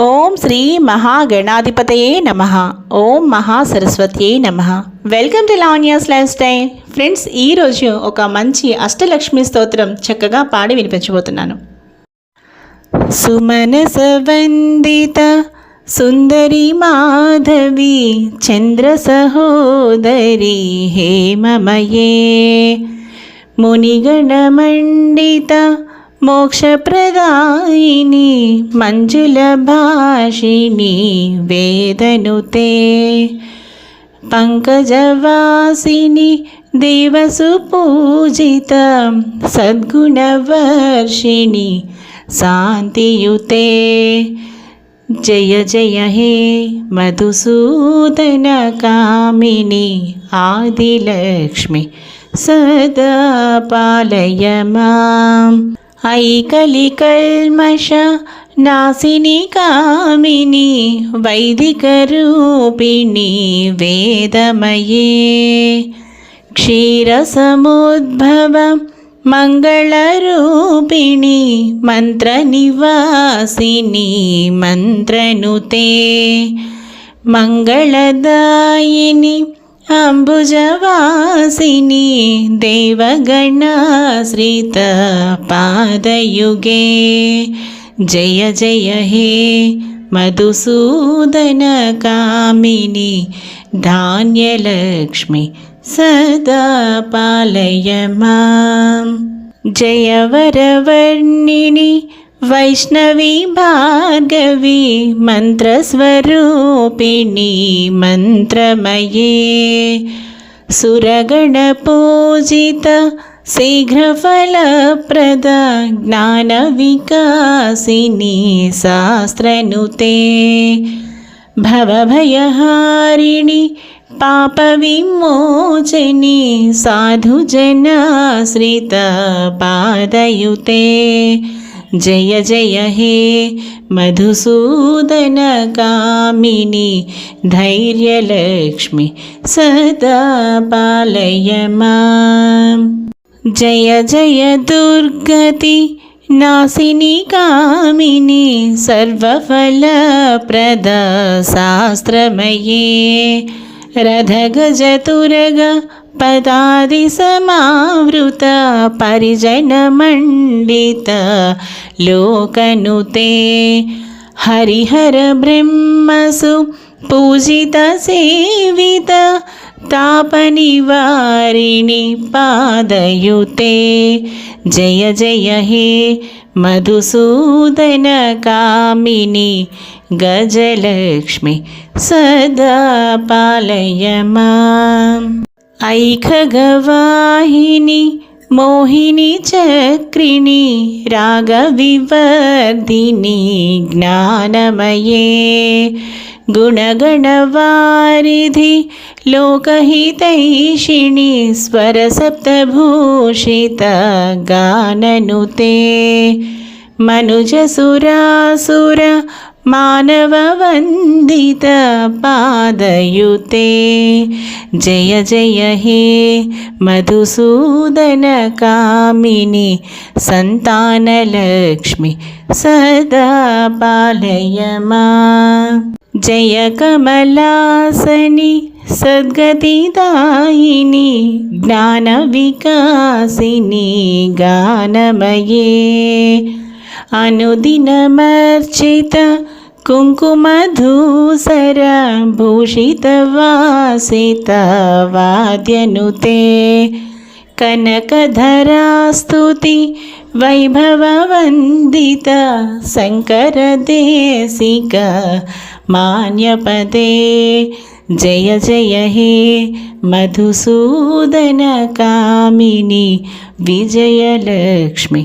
ఓం శ్రీ మహాగణాధిపతయే నమ. ఓం మహాసరస్వత్యే నమ. Welcome to Lavanya's life style. Friends ఈరోజు ఒక మంచి అష్టలక్ష్మి స్తోత్రం చక్కగా పాడి వినిపించబోతున్నాను. సుమనస వందిత సుందరి మాధవి చంద్ర సహోదరి హేమమయే మునిగణమండిత मोक्षप्रदायिनि मञ्जुलभाषिणि वेदनुते। पङ्कजवासिनि देवसुपूजितं सद्गुणवर्षिणि शांतियुते जय जय हे मधुसूदन मधुसूदनकामिनि आदिलक्ष्मी सदा पालय माम्। ऐकलिकल्मष नासिनि कामिनि वैदिकरूपिणि वेदमये। क्षीरसमुद्भव मङ्गलरूपिणि मन्त्रनिवासिनि मन्त्रनुते। मङ्गलदायिनि अम्बुजवासिनि देवगणाश्रितपादयुगे जय जय हे मधुसूदनकामिनि धान्यलक्ष्मि सदा पालय मां जय वरवर्णिनि ధాన్యలక్ష్మి సదా పాలయ మాం జయవరవర్ణిని వైష్ణవి భార్గవి మంత్రస్వరూపిణి మంత్రమయే. సురగణపూజిత శీఘ్రఫలప్రద जय जय हे मधुसूदनकामिनि धैर्यलक्ष्मि सदा पालय माम् जय जय दुर्गति नासिनि कामिनि सर्वफलप्रदशास्त्रमये रथगजतुरग జయ దుర్గతి నాసిని కామిని సర్వఫలప్రద శాస్త్రమయే రథగజతురగ పదాది సమావృత పరిజనమండిత లోకనుతే. హరిహర బ్రహ్మసు పూజిత సేవిత తాపనివారిణి పాదయుతే. జయ జయ హే మధుసూదన కామిని గజలక్ష్మి సదా పాలయ ऐखगवाहिनि मोहिनि चक्रिणि रागविवर्धिनि ज्ञानमये। गुणगणवारिधि लोकहितैषिणि स्वरसप्तभूषितगाननुते मनुजसुरासुर मानववन्दितपादयुते जय जय हे मधुसूदनकामिनि सन्तानलक्ष्मि सदा पालय मा जय कमलासनि सद्गतिदायिनि ज्ञानविकासिनि गानमये। अनुदिनमर्चित कुङ्कुमधूसर भूषितवासितवाद्यनुते कनकधरास्तुति वैभववन्दित शङ्करदेशिक मान्यपदे। जय जय हे मधुसूदनकामिनि विजयलक्ष्मि।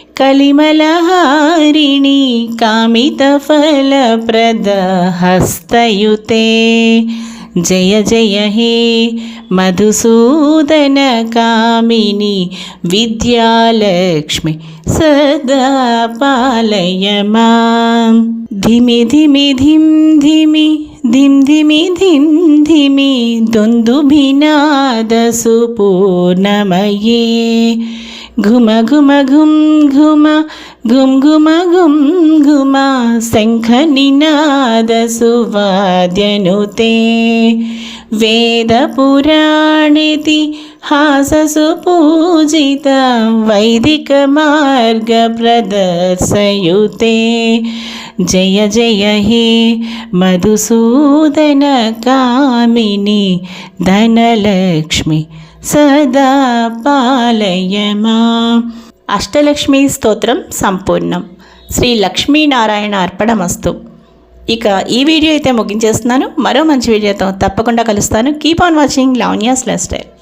భార్గవి శోక వినాశిని రత్నమయే మణిమయ భూషిత కర్ణవిభూషణ శాంతి సమవృత హాస్యముఖే నవనిధిదాయిని కలిమలహారిణి కామితఫలప్రద హస్తయుతే జయ జయ హే మధుసూదన కామిని घुम घुम घुम घुम घुम घुम घुम घुमा शङ्खनिनादसुवाद्यनुते वेदपुराणिति ధిం ధిమి హాససు పూజిత వైదిక మార్గ ప్రదర్శయుతే. జయ జయ హే మధుసూదన కామిని ధనలక్ష్మి సదా పాలయమా. అష్టలక్ష్మి స్తోత్రం సంపూర్ణం. శ్రీ లక్ష్మీనారాయణ అర్పణమస్తు. ఇక ఈ వీడియో అయితే ముగించేస్తున్నాను. మరో మంచి వీడియోతో తప్పకుండా కలుస్తాను. Keep on watching Lavanya's life